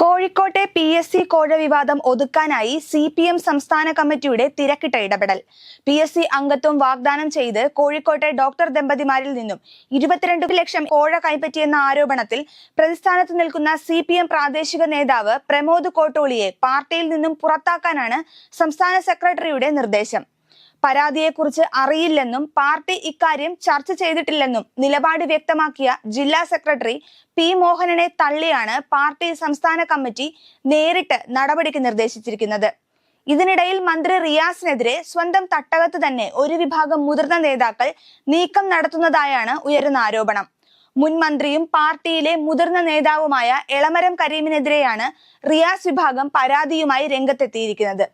കോഴിക്കോട്ടെ P S C കോഴ വിവാദം ഒതുക്കാനായി സി പി എം സംസ്ഥാന കമ്മിറ്റിയുടെ തിരക്കിട്ട ഇടപെടൽ. പി എസ് സി അംഗത്വം വാഗ്ദാനം ചെയ്ത് കോഴിക്കോട്ടെ ഡോക്ടർ ദമ്പതിമാരിൽ നിന്നും ഇരുപത്തിരണ്ട് ലക്ഷം കോഴ കൈപ്പറ്റിയെന്ന ആരോപണത്തിൽ പ്രതിസ്ഥാനത്ത് നിൽക്കുന്ന സി പി എം പ്രാദേശിക നേതാവ് പ്രമോദ് കോട്ടോളിയെ പാർട്ടിയിൽ നിന്നും പുറത്താക്കാനാണ് സംസ്ഥാന സെക്രട്ടറിയുടെ നിർദ്ദേശം. പരാതിയെക്കുറിച്ച് അറിയില്ലെന്നും പാർട്ടി ഇക്കാര്യം ചർച്ച ചെയ്തിട്ടില്ലെന്നും നിലപാട് വ്യക്തമാക്കിയ ജില്ലാ സെക്രട്ടറി പി മോഹനനെ തള്ളിയാണ് പാർട്ടി സംസ്ഥാന കമ്മിറ്റി നേരിട്ട് നടപടിക്ക് നിർദ്ദേശിച്ചിരിക്കുന്നത്. ഇതിനിടയിൽ മന്ത്രി റിയാസിനെതിരെ സ്വന്തം തട്ടകത്ത് തന്നെ ഒരു വിഭാഗം മുതിർന്ന നേതാക്കൾ നീക്കം നടത്തുന്നതായാണ് ഉയരുന്ന ആരോപണം. മുൻ മന്ത്രിയും പാർട്ടിയിലെ മുതിർന്ന നേതാവുമായ എളമരം കരീമിനെതിരെയാണ് റിയാസ് വിഭാഗം പരാതിയുമായി രംഗത്തെത്തിയിരിക്കുന്നത്.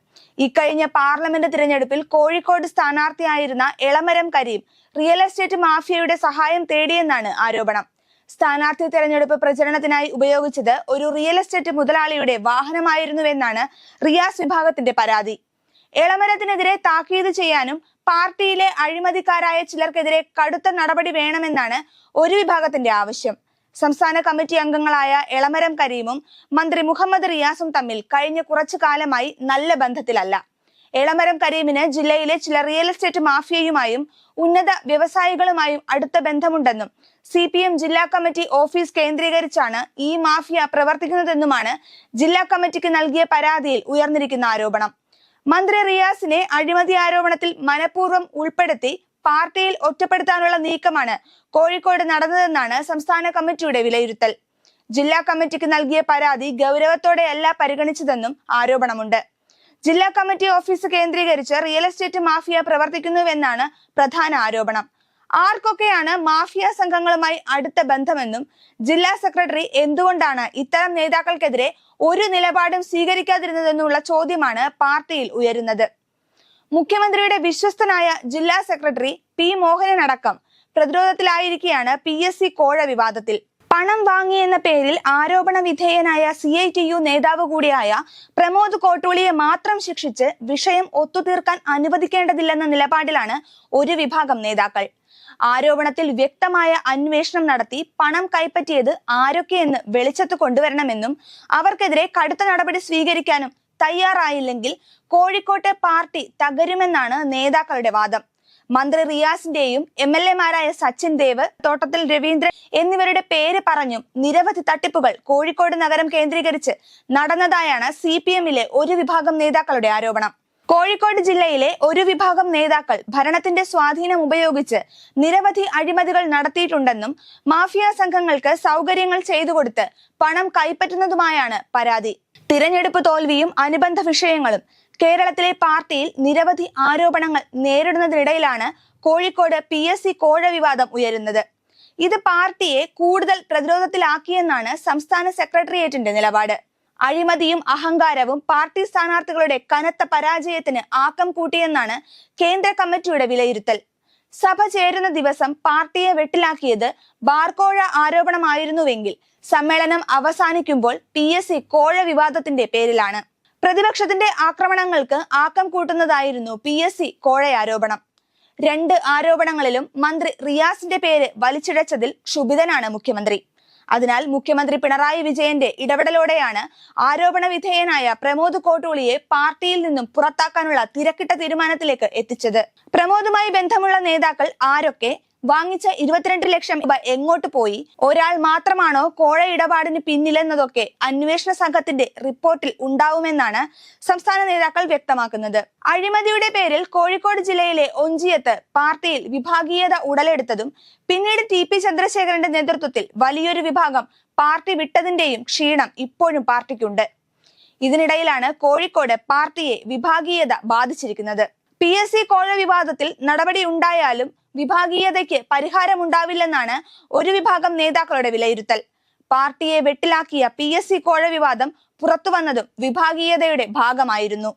ഇക്കഴിഞ്ഞ പാർലമെന്റ് തിരഞ്ഞെടുപ്പിൽ കോഴിക്കോട് സ്ഥാനാർത്ഥിയായിരുന്ന എളമരം കരീം റിയൽ എസ്റ്റേറ്റ് മാഫിയയുടെ സഹായം തേടിയെന്നാണ് ആരോപണം. സ്ഥാനാർത്ഥി തെരഞ്ഞെടുപ്പ് പ്രചരണത്തിനായി ഉപയോഗിച്ചത് ഒരു റിയൽ എസ്റ്റേറ്റ് മുതലാളിയുടെ വാഹനമായിരുന്നുവെന്നാണ് റിയാസ് വിഭാഗത്തിന്റെ പരാതി. എളമരത്തിനെതിരെ താക്കീത് ചെയ്യാനും പാർട്ടിയിലെ അഴിമതിക്കാരായ ചിലർക്കെതിരെ കടുത്ത നടപടി വേണമെന്നാണ് ഒരു വിഭാഗത്തിന്റെ ആവശ്യം. സംസ്ഥാന കമ്മിറ്റി അംഗങ്ങളായ എളമരം കരീമും മന്ത്രി മുഹമ്മദ് റിയാസും തമ്മിൽ കഴിഞ്ഞ കുറച്ചു കാലമായി നല്ല ബന്ധത്തിലല്ല. എളമരം കരീമിന് ജില്ലയിലെ ചില റിയൽ എസ്റ്റേറ്റ് മാഫിയയുമായും ഉന്നത വ്യവസായികളുമായും അടുത്ത ബന്ധമുണ്ടെന്നും സി പി എം ജില്ലാ കമ്മിറ്റി ഓഫീസ് കേന്ദ്രീകരിച്ചാണ് ഈ മാഫിയ പ്രവർത്തിക്കുന്നതെന്നുമാണ് ജില്ലാ കമ്മിറ്റിക്ക് നൽകിയ പരാതിയിൽ ഉയർന്നിരിക്കുന്ന ആരോപണം. മന്ത്രി റിയാസിനെ അഴിമതി ആരോപണത്തിൽ മനഃപൂർവം ഉൾപ്പെടുത്തി പാർട്ടിയിൽ ഒറ്റപ്പെടുത്താനുള്ള നീക്കമാണ് കോഴിക്കോട് നടന്നതെന്നാണ് സംസ്ഥാന കമ്മിറ്റിയുടെ വിലയിരുത്തൽ. ജില്ലാ കമ്മിറ്റിക്ക് നൽകിയ പരാതി ഗൗരവത്തോടെയല്ല പരിഗണിച്ചതെന്നും ആരോപണമുണ്ട്. ജില്ലാ കമ്മിറ്റി ഓഫീസ് കേന്ദ്രീകരിച്ച് റിയൽ എസ്റ്റേറ്റ് മാഫിയ പ്രവർത്തിക്കുന്നുവെന്നാണ് പ്രധാന ആരോപണം. ആർക്കൊക്കെയാണ് മാഫിയ സംഘങ്ങളുമായി അടുത്ത ബന്ധമെന്നും ജില്ലാ സെക്രട്ടറി എന്തുകൊണ്ടാണ് ഇത്തരം നേതാക്കൾക്കെതിരെ ഒരു നിലപാടും സ്വീകരിക്കാതിരുന്നതെന്നുള്ള ചോദ്യമാണ് പാർട്ടിയിൽ ഉയരുന്നത്. മുഖ്യമന്ത്രിയുടെ വിശ്വസ്തനായ ജില്ലാ സെക്രട്ടറി പി മോഹനൻ അടക്കം പ്രതിരോധത്തിലായിരിക്കെയാണ് പി എസ് സി കോഴ വിവാദത്തിൽ. പണം വാങ്ങിയെന്ന പേരിൽ ആരോപണ വിധേയനായ സി ഐ ടി യു നേതാവ് കൂടിയായ പ്രമോദ് കോട്ടൂളിയെ മാത്രം ശിക്ഷിച്ച് വിഷയം ഒത്തുതീർക്കാൻ അനുവദിക്കേണ്ടതില്ലെന്ന നിലപാടിലാണ് ഒരു വിഭാഗം നേതാക്കൾ. ആരോപണത്തിൽ വ്യക്തമായ അന്വേഷണം നടത്തി പണം കൈപ്പറ്റിയത് ആരൊക്കെയെന്ന് വെളിച്ചത്ത് കൊണ്ടുവരണമെന്നും അവർക്കെതിരെ കടുത്ത നടപടി സ്വീകരിക്കാനും തയ്യാറായില്ലെങ്കിൽ കോഴിക്കോട്ടെ പാർട്ടി തകരുമെന്നാണ് നേതാക്കളുടെ വാദം. മന്ത്രി റിയാസിന്റെയും എം എൽ എമാരായ സച്ചിൻ ദേവ് തോട്ടത്തിൽ രവീന്ദ്രൻ എന്നിവരുടെ പേര് പറഞ്ഞും നിരവധി തട്ടിപ്പുകൾ കോഴിക്കോട് നഗരം കേന്ദ്രീകരിച്ച് നടന്നതായാണ് സി പി എമ്മിലെ ഒരു വിഭാഗം നേതാക്കളുടെ ആരോപണം. കോഴിക്കോട് ജില്ലയിലെ ഒരു വിഭാഗം നേതാക്കൾ ഭരണത്തിന്റെ സ്വാധീനം ഉപയോഗിച്ച് നിരവധി അഴിമതികൾ നടത്തിയിട്ടുണ്ടെന്നും മാഫിയ സംഘങ്ങൾക്ക് സൗകര്യങ്ങൾ ചെയ്തു കൊടുത്ത് പണം കൈപ്പറ്റുന്നതുമായാണ് പരാതി. തിരഞ്ഞെടുപ്പ് തോൽവിയും അനുബന്ധ വിഷയങ്ങളും കേരളത്തിലെ പാർട്ടിയിൽ നിരവധി ആരോപണങ്ങൾ നേരിടുന്നതിനിടയിലാണ് കോഴിക്കോട് പി എസ് സി കോഴ വിവാദം ഉയരുന്നത്. ഇത് പാർട്ടിയെ കൂടുതൽ പ്രതിരോധത്തിലാക്കിയെന്നാണ് സംസ്ഥാന സെക്രട്ടേറിയറ്റിന്റെ നിലപാട്. അഴിമതിയും അഹങ്കാരവും പാർട്ടി സ്ഥാനാർത്ഥികളുടെ കനത്ത പരാജയത്തിന് ആക്കം കൂട്ടിയെന്നാണ് കേന്ദ്ര കമ്മിറ്റിയുടെ വിലയിരുത്തൽ. സഭ ചേരുന്ന ദിവസം പാർട്ടിയെ വെട്ടിലാക്കിയത് ബാർക്കോഴ ആരോപണമായിരുന്നുവെങ്കിൽ സമ്മേളനം അവസാനിക്കുമ്പോൾ പി എസ് സി കോഴ വിവാദത്തിന്റെ പേരിലാണ്. പ്രതിപക്ഷത്തിന്റെ ആക്രമണങ്ങൾക്ക് ആക്കം കൂട്ടുന്നതായിരുന്നു പി എസ് സി കോഴയാരോപണം രണ്ട് ആരോപണങ്ങളിലും മന്ത്രി റിയാസിന്റെ പേര് വലിച്ചിഴച്ചതിൽ ക്ഷുഭിതനാണ് മുഖ്യമന്ത്രി. അതിനാൽ മുഖ്യമന്ത്രി പിണറായി വിജയന്റെ ഇടപെടലോടെയാണ് ആരോപണ വിധേയനായ പ്രമോദ് കോട്ടൂളിയെ പാർട്ടിയിൽ നിന്നും പുറത്താക്കാനുള്ള തിരക്കിട്ട തീരുമാനത്തിലേക്ക് എത്തിച്ചത്. പ്രമോദുമായി ബന്ധമുള്ള നേതാക്കൾ ആരൊക്കെ വാങ്ങിച്ച ഇരുപത്തിരണ്ട് ലക്ഷം രൂപ എങ്ങോട്ട് പോയി? ഒരാൾ മാത്രമാണോ കോഴ ഇടപാടിന് പിന്നിലെന്നതൊക്കെ അന്വേഷണ സംഘത്തിന്റെ റിപ്പോർട്ടിൽ ഉണ്ടാവുമെന്നാണ് സംസ്ഥാന നേതാക്കൾ വ്യക്തമാക്കുന്നത്. അഴിമതിയുടെ പേരിൽ കോഴിക്കോട് ജില്ലയിലെ ഒഞ്ചിയത്ത് പാർട്ടിയിൽ വിഭാഗീയത ഉടലെടുത്തതും പിന്നീട് ടി പി ചന്ദ്രശേഖരന്റെ നേതൃത്വത്തിൽ വലിയൊരു വിഭാഗം പാർട്ടി വിട്ടതിന്റെയും ക്ഷീണം ഇപ്പോഴും പാർട്ടിക്കുണ്ട്. ഇതിനിടയിലാണ് കോഴിക്കോട് പാർട്ടിയെ വിഭാഗീയത ബാധിച്ചിരിക്കുന്നത്. പി എസ് സി കോഴ വിവാദത്തിൽ നടപടി ഉണ്ടായാലും വിഭാഗീയതയ്ക്ക് പരിഹാരമുണ്ടാവില്ലെന്നാണ് ഒരു വിഭാഗം നേതാക്കളുടെ വിലയിരുത്തൽ. പാർട്ടിയെ വെട്ടിലാക്കിയ പി എസ് സി കോഴ വിവാദം പുറത്തുവന്നതും വിഭാഗീയതയുടെ ഭാഗമായിരുന്നു.